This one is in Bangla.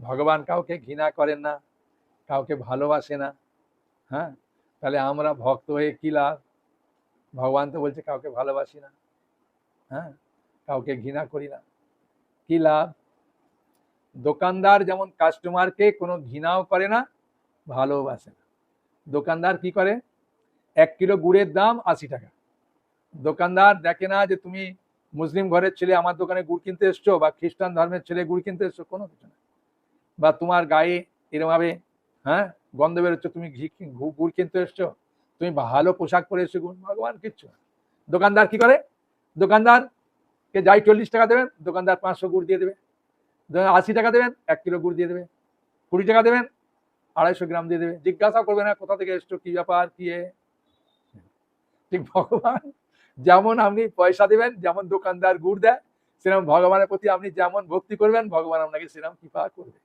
ভগবান কাউকে ঘৃণা করেন না, কাউকে ভালোবাসে না হ্যাঁ? তাহলে আমরা ভক্ত হয়ে কী লাভ? ভগবান তো বলছে কাউকে ভালোবাসি না হ্যাঁ? কাউকে ঘৃণা করি না, কি লাভ? দোকানদার যেমন কাস্টমারকে কোনো ঘৃণাও করে না, ভালোবাসে না। দোকানদার কি করে? এক কিলো গুড়ের দাম আশি টাকা। দোকানদার দেখে না যে তুমি মুসলিম ঘরের ছেলে, আমার দোকানে গুড় কিনতে এসছো বা খ্রিস্টান ধর্মের ছেলে গুড় কিনতে এসছো, কোনো কিছু না। বা তোমার গায়ে এরমভাবে হ্যাঁ গন্ধ বেরোচ্ছে, তুমি ঘি গুড় কিনতে এসছো? তুমি ভালো পোশাক পরে এসছো ভগবান কিচ্ছু। দোকানদার কি করে? দোকানদারকে যাই চল্লিশ টাকা দেবেন, দোকানদার পাঁচশো গুড় দিয়ে দেবে। আশি টাকা দেবেন, এক কিলো গুড় দিয়ে দেবে। কুড়ি টাকা দেবেন, আড়াইশো গ্রাম দিয়ে দেবে। জিজ্ঞাসা করবে না, কোথা থেকে এসছো, কি ব্যাপার, কি ঠিক ভগবান, যেমন আপনি পয়সা দেবেন, যেমন দোকানদার গুড় দেয় সেরকম ভগবানের প্রতি আপনি যেমন ভক্তি করবেন, ভগবান আপনাকে সেরকম কৃপা করবে।